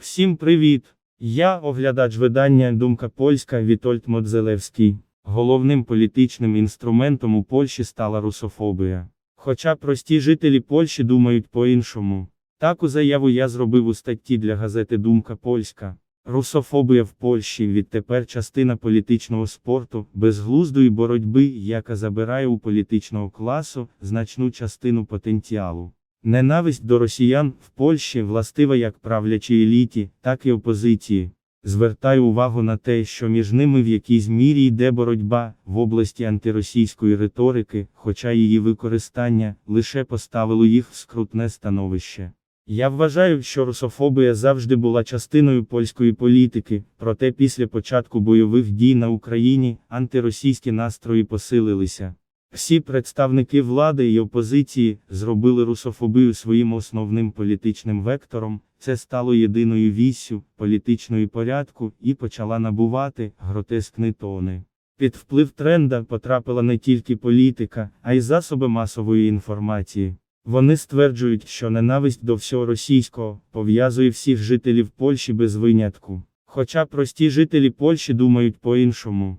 Всім привіт! Я оглядач видання Думка Польська Вітольд Модзелевський. Головним політичним інструментом у Польщі стала русофобія. Хоча прості жителі Польщі думають по-іншому. Таку заяву я зробив у статті для газети Думка Польська. Русофобія в Польщі відтепер частина політичного спорту, безглуздої боротьби, яка забирає у політичного класу значну частину потенціалу. Ненависть до росіян в Польщі властива як правлячій еліті, так і опозиції. Звертаю увагу на те, що між ними в якійсь мірі йде боротьба в області антиросійської риторики, хоча її використання лише поставило їх в скрутне становище. Я вважаю, що русофобія завжди була частиною польської політики, проте після початку бойових дій на Україні антиросійські настрої посилилися. Всі представники влади і опозиції зробили русофобію своїм основним політичним вектором, це стало єдиною віссю політичної порядку і почала набувати гротескні тони. Під вплив тренда потрапила не тільки політика, а й засоби масової інформації. Вони стверджують, що ненависть до всього російського пов'язує всіх жителів Польщі без винятку. Хоча прості жителі Польщі думають по-іншому.